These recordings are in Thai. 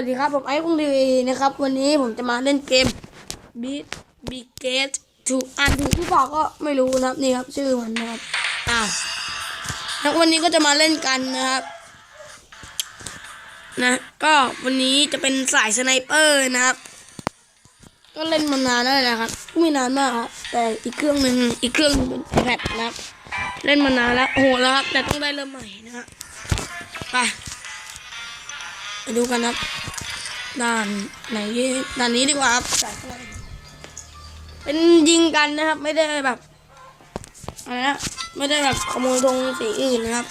วัสดีครับ ผมไอ้คุงทีวีนะครับ วันนี้ผมจะมาเล่นเกม Beat b i g a t ถูกอ่านถูกที่เปล่าก็ไม่รู้นะครับนี่ครับ ชื่อมันนะครับอ้าวแล้ววันนี้ก็จะมาเล่นกันนะครับ นะ ก็วันนี้จะเป็นสายสไนเปอร์นะครับ ก็เล่นมานานแล้วแหละครับ ไม่นานมากครับแต่อีกเครื่องหนึ่งอีกเครื่องนึงเป็น iPad นะครับ เล่นมานานแล้วโอ้โหแล้วครับแต่ต้องได้เริ่มใหม่นะครับไป ไปดูกันครับด่านไหนด่านนี้ดีกว่าครับเป็นยิงกันนะครับ ไม่ได้แบบอะไรนะไม่ได้แบบขโมยตรงสีอื่นนะครับ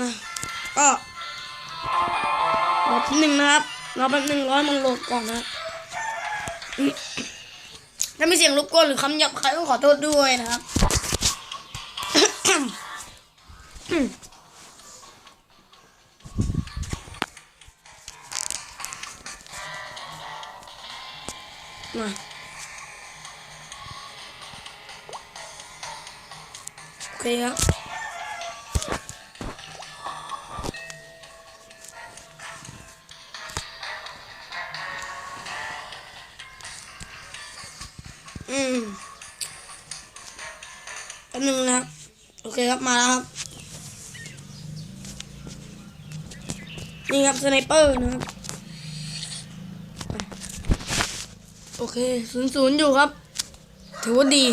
นะก็รอที่หนึ่งนะครับรอแป๊บหนึ่งร้อยมันโหลดก่อนนะถ้ามีเสียงรบกวนหรือคำหยาบคายต้องขอโทษด้วยนะครับ โอเคครับอืมอันหนึ่งนะครับ โอเคครับ มาแล้วครับ นี่ครับ สไนเปอร์นะครับ โอเคศูนย์ศูนย์อยู่ครับ ถือว่าดี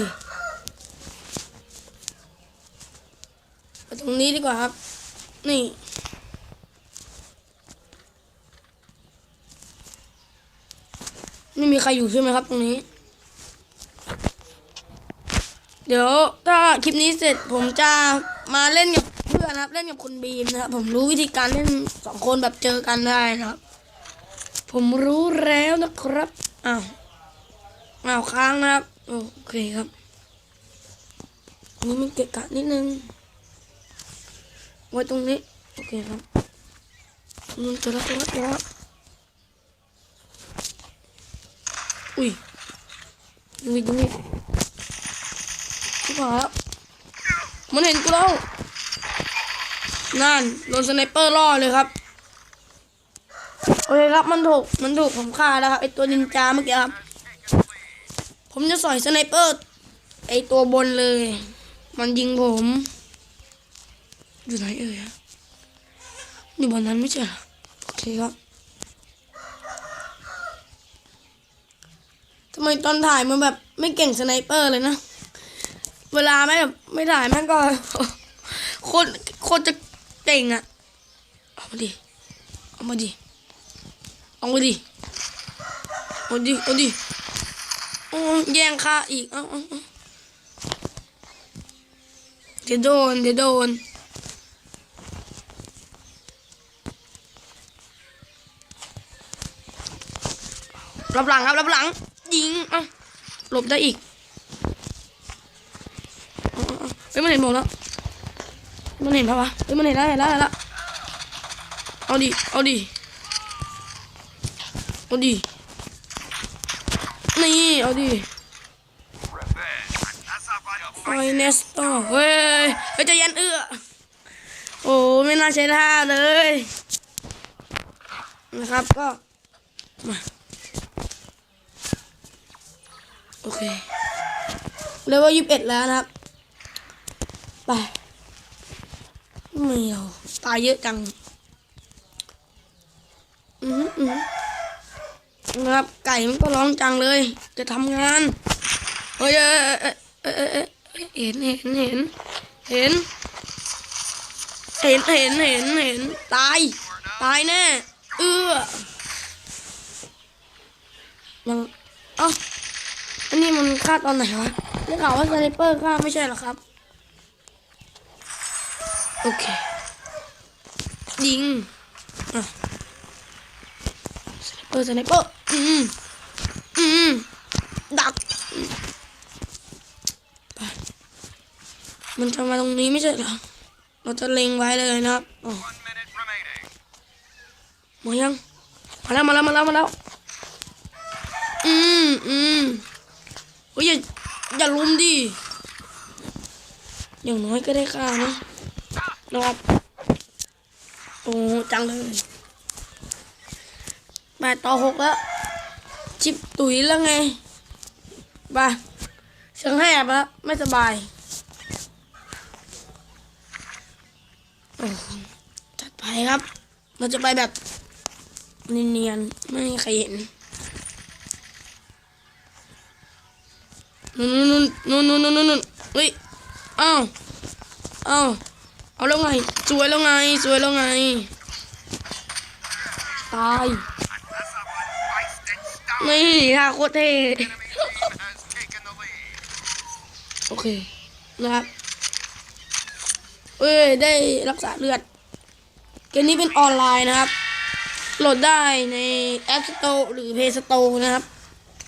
ไป ตรงนี้ดีกว่าครับ นี่ ไม่มีใครอยู่ใช่ไหมครับ ตรงนี้ เดี๋ยวถ้าคลิปนี้เสร็จผมจะมาเล่นกับเพื่อนนะครับ เล่นกับคุณบีมนะครับ ผมรู้วิธีการเล่นสองคนแบบเจอกันได้นะครับ ผมรู้แล้วนะครับอ้าวอ้าวค้างนะครับ โอเคครับนนี้มันเกะกะนิดนึง ไว้ตรงนี้ โอเคครับมันจะรับรับรับอุ้ยดูดิดูดิชิบหายแล้ว มันเห็นกูแล้ว นั่นโดนสไนเปอร์ล่อเลยครับ โอเคครับ มันถูก มันถูกผมฆ่าแล้วครับไอตัวนินจาเมื่อกี้ครับ ผมจะสอยสไนเปอร์ไอตัวบนเลย มันยิงผม อยู่ไหนเอ่ยอยู่บนนั้นไม่ใช่เหรอโอเคครับทำไมตอนถ่ายมันแบบไม่เก่งสไนเปอร์เลยนะ เวลาไม่แบบไม่ถ่ายแม่ก็โคตรโคตรจะเก่งอะเอามาดิ เอามาดิ เอามาดิ เอาดิ เอาดิโอ้แย่งค่าอีก เอาเอาเอาเดี๋ยวโดน เดี๋ยวโดน รับหลังครับรับหลัง ยิงเอ้าหลบได้อีกเอาเอาเอาเฮ้ยมันเห็นผมแล้ว มันเห็นปะวะเฮ้ยมันเห็นแล้วเห็นแล้วเห็นแล้วเอาดิ เอาดิ เอาดิ นี่ เอาดิไอเนสโตเฮ้ยเฮ้ยใจะยันเอื้อ โอ้ไม่น่าใช้ท่าเลย นะครับก็มา โอเคเลเวลยี่สิบเอ็ดแล้วนะครับ ไปไม่เอาตายเยอะจัง อืออือนะครับ ไก่มันก็ร้องจังเลย จะทำงานเฮ้ยเอ้ยเออเออเห็นเห็นเห็นเห็นเห็นเห็นเห็นเห็นตาย ตายแน่ เอื้อยังเอ้าอันนี้มัน ฆ่าตอนไหนวะได้ข่าวว่าสไนเปอร์ฆ่าไม่ใช่หรอครับ โอเค ยิงสไนเปอร์สไนเปอร์ อืม อืม ดักมันจะมาตรงนี้ไม่ใช่หรอ เราจะเล็งไว้เลยนะครับอ๋อ One minute remaining. มายัง มาแล้ว มาแล้ว มาแล้ว มาแล้ว อืม อืม เฮ้ยอย่าอย่าลุมดิ อย่างน้อยก็ได้ค่านะนะครับโอ้จังเลยแปดต่อหกแล้วชิปตุ๋ยแล้วไงไปเสียงแหบแล้วไม่สบายโอ้จัดไปครับ เราจะไปแบบเนียนๆ ไม่มีใครเห็น นู่นนู่นนู่นนู่นนู่นนู่นเฮ้ยอ้าวอ้าวเอาแล้วไงสวยแล้วไงสวยแล้วไง ตายนี่ค่ะโคตรเท่โอเคนะครับเอ้ยได้รักษาเลือดเกมนี้เป็นออนไลน์นะครับ โหลดได้ใน App Store หรือ Play Store นะครับ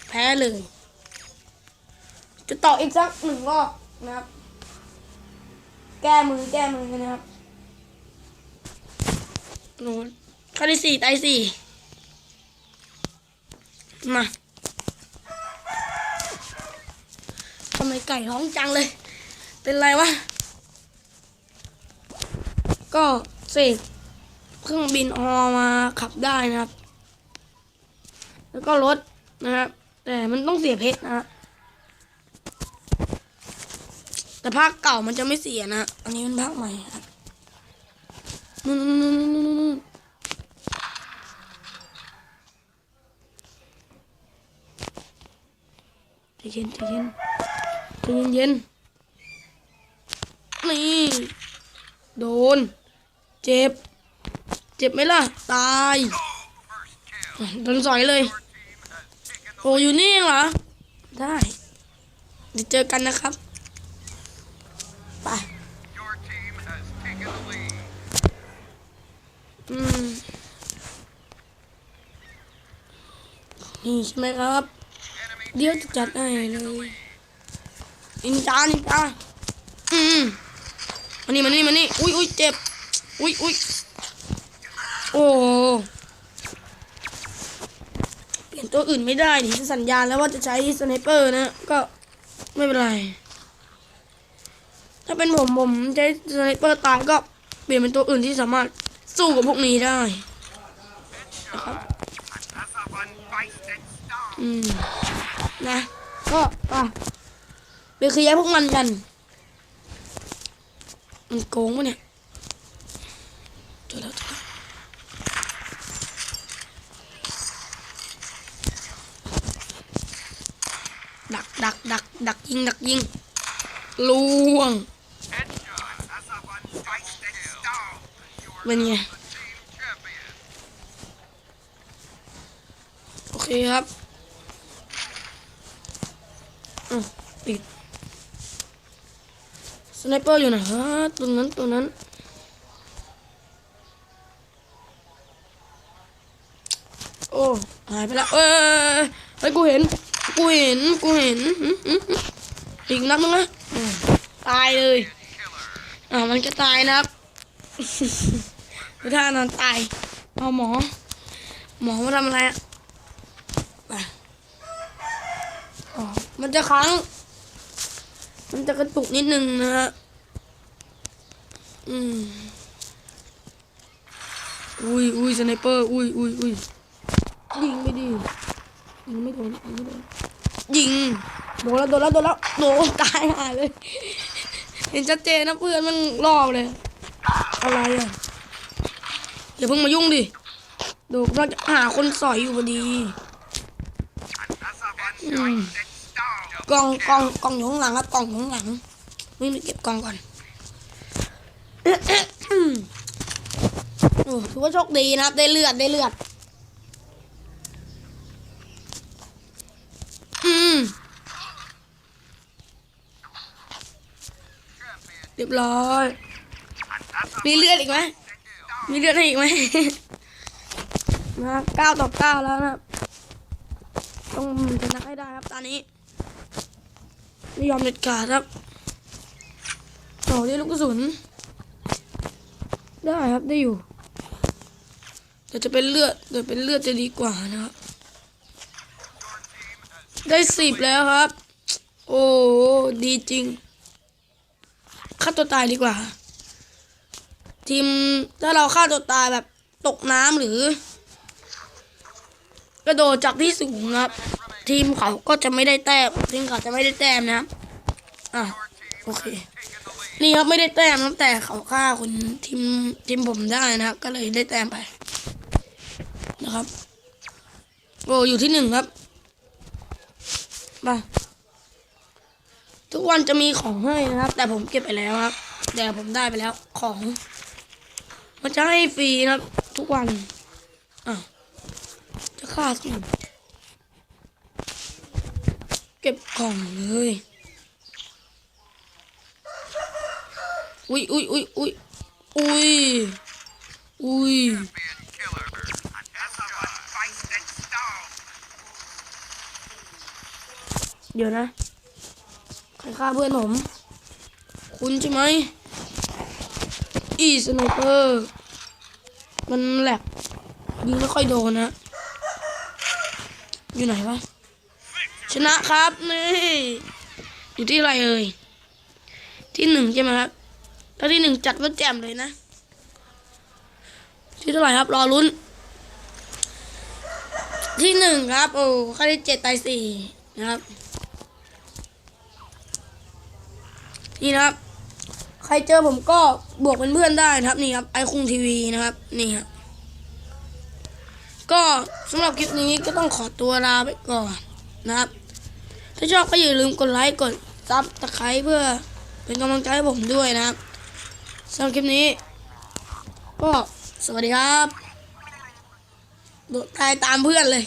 แพ้เลย จะต่ออีกสักหนึ่งรอบนะครับ แก้มือแก้มือกันนะครับโน้ตข้อที่สี่ตายสี่มาทำไมไก่ร้องจังเลย เป็นไรวะ ก็เสกเครื่องบินออมาขับได้นะครับ แล้วก็รถนะครับ แต่มันต้องเสียเพชรนะฮะ แต่ภาคเก่ามันจะไม่เสียนะ อันนี้เป็นภาคใหม่ครับนู่นนู่นนู่นนู่นนู่นใจเย็นใจเย็นใจเย็นเย็นนี่โดน เจ็บ เจ็บไหมล่ะ ตายโดนสอยเลย โอ้อยู่นี่เหรอ ได้ เดี๋ยวเจอกันนะครับ นี่ใช่ไหมครับ เดี๋ยวจะจัดให้เลยนินจานินจาอืมมานี่มานี่มานี่อุ้ยอุ้ยเจ็บ อุ้ยอุ้ยโอ้เปลี่ยนตัวอื่นไม่ได้ดิสัญญาณแล้วว่าจะใช้สไนเปอร์นะ ก็ไม่เป็นไร ถ้าเป็นผมผมใช้สไนเปอร์ตายก็เปลี่ยนเป็นตัวอื่นที่สามารถ สู้กับพวกนี้ได้นะครับอืมนะก็ไปไปเคลียร์พวกมันกันมันโกงปะเนี่ยเจอแล้วเจอแล้วดักดักดักดักยิงดักยิงล่วง เป็นไง โอเคครับอะปิดสไนเปอร์อยู่ไหนฮะตัวนั้นตัวนั้นโอ้หายไปแล้วเอ้ยเฮ้ยกูเห็น กูเห็น กูเห็นอีกนัดนึงนะตายเลย อ่ามันก็ตายนะครับ ดูท่านอนตายเอาหมอ หมอมาทำอะไรอะไปมันจะค้าง มันจะกระตุกนิดนึงนะฮะ อืม อุ้ยอุ้ยสไนเปอร์ อุ้ยอุ้ยอุ้ยยิงไม่ดียิงไม่โดนยิงไม่โดนยิง โดนแล้วโดนแล้วโดนแล้วโดนตายหายเลย เห็นชัดเจนนะเพื่อนมันรอบเลย อะไรอะ อย่าเพิ่งมายุ่งดิ ดูกำลังจะหาคนสอยอยู่พอดีกล่องกล่องกล่องอยู่ข้างหลังครับกล่องอยู่ข้างหลังไม่มีเก็บกล่องก่อนโอ้ถือว่าโชคดีนะครับ ได้เลือดได้เลือด อืมเรียบร้อย มีเลือดอีกไหม มีเลือดให้อีกไหมนะเก้าต่อเก้าแล้วนะครับต้องชนะให้ได้ครับตอนนี้ไม่ยอมเด็ดขาดครับโอ้ได้ลูกกระสุน ได้ครับได้อยู่แต่จะเป็นเลือดแต่เป็นเลือดจะดีกว่านะครับได้สิบแล้วครับ โอ้ดีจริงฆ่าตัวตายดีกว่า ทีมถ้าเราฆ่าตัวตายแบบตกน้ำหรือ กระโดดจากที่สูงนะครับ ทีมเขาก็จะไม่ได้แต้มทีมเขาจะไม่ได้แต้มนะอะโอเค นี่ครับไม่ได้แต้มนะครับแต่เขาฆ่าคนทีมทีมผมได้นะครับก็เลยได้แต้มไป นะครับโอ้อยู่ที่หนึ่งครับมาทุกวันจะมีของให้นะครับ แต่ผมเก็บไปแล้วครับ แต่ผมได้ไปแล้วของ มันจะให้ฟรีนะครับ ทุกวันอะจะฆ่าสักหนึ่งเก็บกล่องเลยอุ้ยอุ้ยอุ้ยอุ้ยอุ้ยอุ้ยเดี๋ยวนะ ใครฆ่าเพื่อนผม คุณใช่ไหม อีสไนเปอร์มันแหลกยิงไม่ค่อยโดนนะ อยู่ไหนวะ ชนะครับนี่ อยู่ที่อะไรเอ่ย ที่หนึ่งใช่ไหมครับ ถ้าที่หนึ่งจัดว่าแจ่มเลยนะ ที่เท่าไหร่ครับ รอลุ้น ที่หนึ่งครับ โอ้ค่าที่เจ็ดตายสี่นะครับ นี่นะครับ ใครเจอผมก็บวกเป็นเพื่อนได้นะครับนี่ครับไอคุงทีวีนะครับนี่ครับก็สำหรับคลิปนี้ก็ต้องขอตัวลาไปก่อนนะครับ ถ้าชอบก็อย่าลืมกดไลค์กดซับตะไคร้เพื่อเป็นกำลังใจให้ผมด้วยนะครับสำหรับคลิปนี้ ก็สวัสดีครับโดดตายตามเพื่อนเลย